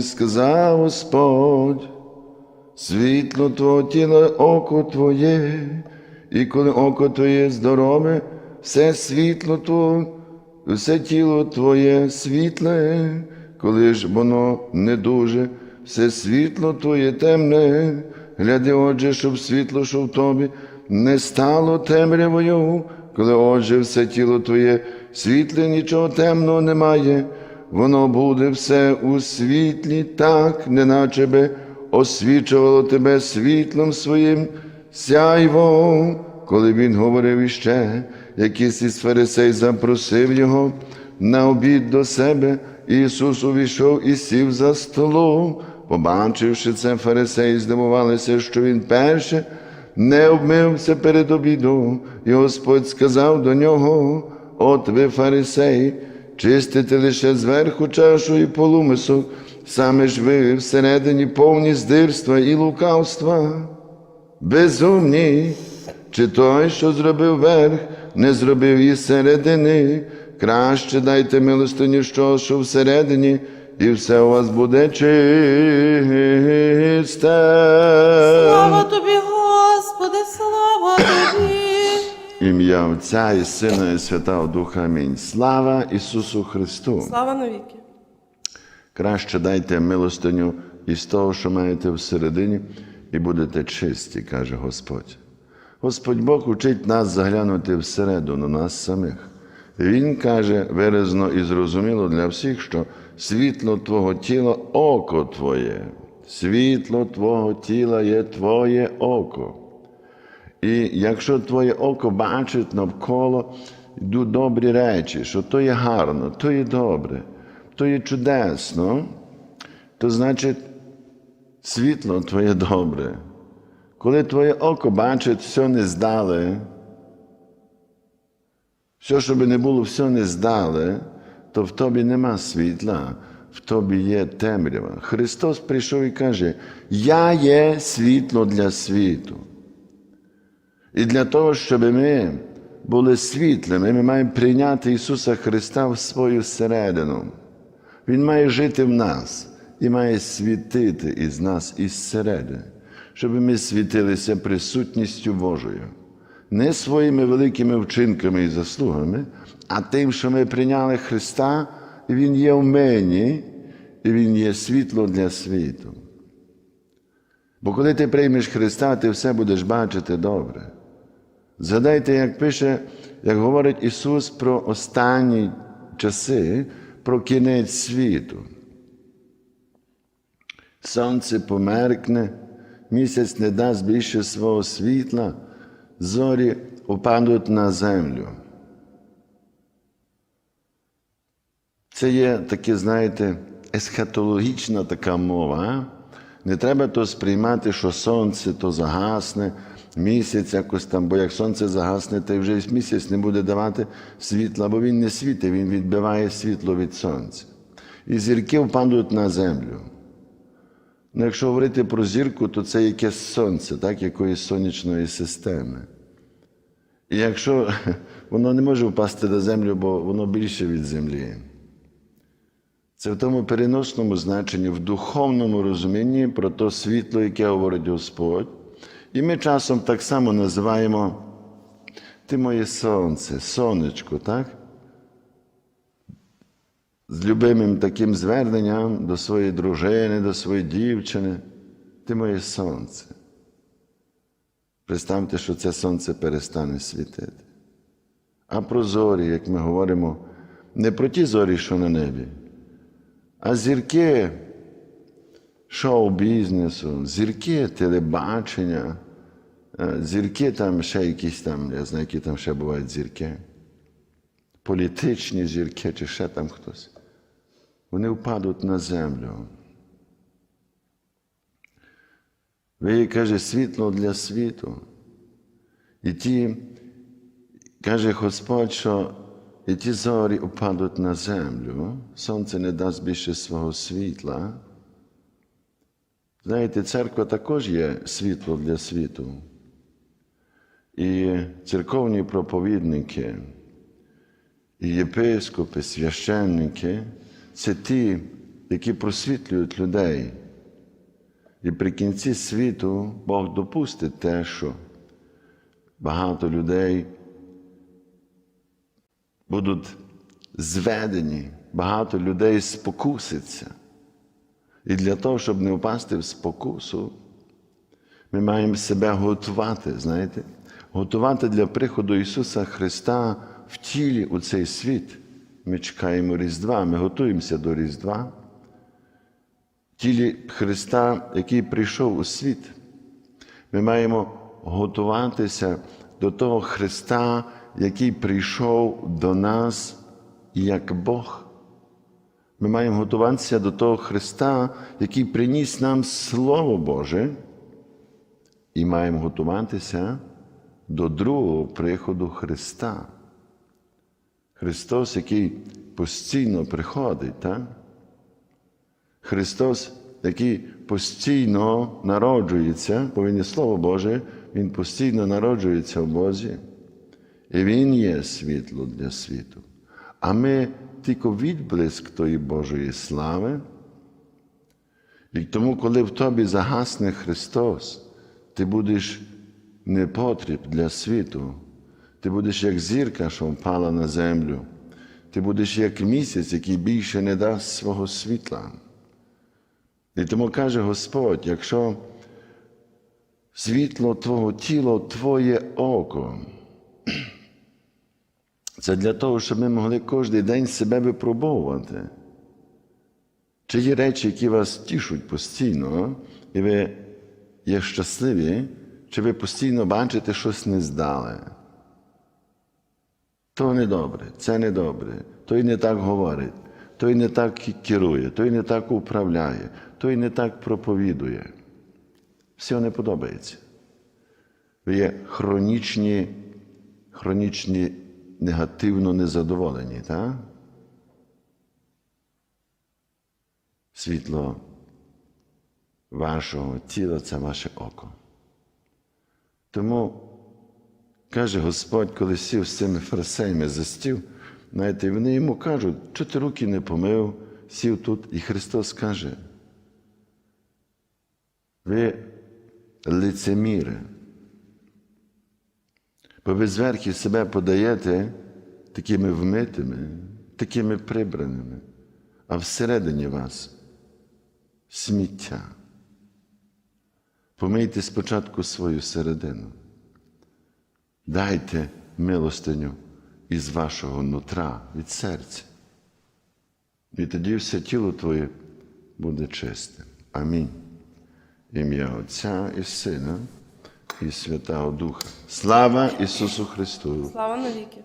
Сказав Господь, світло Твого тіла, око Твоє, і коли око Твоє здорове, все світло Твоє, все тіло Твоє світле, коли ж воно не дуже, все світло Твоє темне, гляди, отже, щоб світло, що в тобі, не стало темрявою, коли отже все тіло Твоє світле, нічого темного немає, воно буде все у світлі, так, неначе би освічувало тебе світлом своїм сяйвом, коли він говорив іще, якийсь із фарисей запросив його на обід до себе, Ісус увійшов і сів за столом. Побачивши це, фарисеї здивувалися, що він перше не обмився перед обідом, і Господь сказав до нього: От ви, фарисеї, чистите лише зверху чашу і полумисок, саме ж ви всередині повні здирства і лукавства. Безумні, чи той, що зробив верх, не зробив і середини, краще дайте милостиню, що, що всередині, і все у вас буде чисте. Ім'я Отця і Сина, і Святого Духа. Амінь. Слава Ісусу Христу! Слава навіки. Краще дайте милостиню із того, що маєте всередині, і будете чисті, каже Господь. Господь Бог учить нас заглянути всередину нас самих. Він каже виразно і зрозуміло для всіх, що світло Твого тіла око Твоє, світло Твого тіла є Твоє око. І якщо твоє око бачить навколо йдуть добрі речі, що то є гарно, то є добре, то є чудесно, то значить світло твоє добре. Коли твоє око бачить все нездале, все, що би не було, все нездале, то в тобі нема світла, в тобі є темрява. Христос прийшов і каже: Я є світло для світу. І для того, щоб ми були світлими, ми маємо прийняти Ісуса Христа в свою середину. Він має жити в нас і має світити із нас із середини, щоб ми світилися присутністю Божою. Не своїми великими вчинками і заслугами, а тим, що ми прийняли Христа, і Він є в мені, і Він є світло для світу. Бо коли ти приймеш Христа, ти все будеш бачити добре. Згадайте, як пише, як говорить Ісус про останні часи, про кінець світу. Сонце померкне, місяць не дасть більше свого світла, зорі опадуть на землю. Це є таке, знаєте, есхатологічна така мова. Не треба то сприймати, що сонце то загасне, місяць якось там, бо як сонце загасне, то вже місяць не буде давати світла, бо він не світить, він відбиває світло від сонця. І зірки впадуть на землю. Ну, якщо говорити про зірку, то це якесь сонце, так, якоїсь сонячної системи. І якщо воно не може впасти на землю, бо воно більше від землі. Це в тому переносному значенні, в духовному розумінні про то світло, яке говорить Господь. І ми часом так само називаємо ти моє сонце, сонечко, так? З любимим таким зверненням до своєї дружини, до своєї дівчини. Ти моє сонце. Представте, що це сонце перестане світити. А про зорі, як ми говоримо, не про ті зорі, що на небі. А зірки шоу-бізнесу, зірки телебачення, зірки там ще якісь там, я знаю, які там ще бувають зірки. Політичні зірки чи ще там хтось. Вони впадуть на землю. Ви каже, світло для світу. І ті, каже Господь, що і ті зорі упадуть на землю, сонце не дасть більше свого світла. Знаєте, церква також є світло для світу. І церковні проповідники, і єпископи, священники це ті, які просвітлюють людей. І при кінці світу Бог допустить те, що багато людей будуть зведені, багато людей спокуситься. І для того, щоб не впасти в спокусу, ми маємо себе готувати, знаєте, готувати для приходу Ісуса Христа в тілі у цей світ. Ми чекаємо Різдва, ми готуємося до Різдва. Тілі Христа, який прийшов у світ. Ми маємо готуватися до того Христа, який прийшов до нас як Бог. Ми маємо готуватися до того Христа, який приніс нам Слово Боже, і маємо готуватися до другого приходу Христа. Христос, який постійно приходить, так? Христос, який постійно народжується, бо Слово Боже, Він постійно народжується в Бозі. І Він є світло для світу. А ми тільки відблиск тої Божої слави. І тому, коли в тобі загасне Христос, ти будеш непотріб для світу. Ти будеш як зірка, що впала на землю. Ти будеш як місяць, який більше не дасть свого світла. І тому каже Господь, якщо світло Твого тіло, Твоє око, це для того, щоб ми могли кожен день себе випробовувати. Чи є речі, які вас тішуть постійно, і ви є щасливі, чи ви постійно бачите щось нездале? То не добре, це не добре, той не так говорить, той не так керує, той не так управляє, той не так проповідує. Все не подобається. Ви є хронічні, хронічні негативно незадоволені, так? Світло вашого тіла це ваше око. Тому каже Господь, коли сів з цими фарисеями за стіл, знаєте, вони йому кажуть, що ти руки не помив, сів тут, і Христос каже, ви лицеміри, бо ви зверху себе подаєте такими вмитими, такими прибраними, а всередині вас сміття. Помийте спочатку свою середину. Дайте милостиню із вашого нутра, від серця. І тоді все тіло твоє буде чисте. Амінь. Ім'я Отця і Сина і Святого Духа. Слава Ісусу Христу! Слава навіки.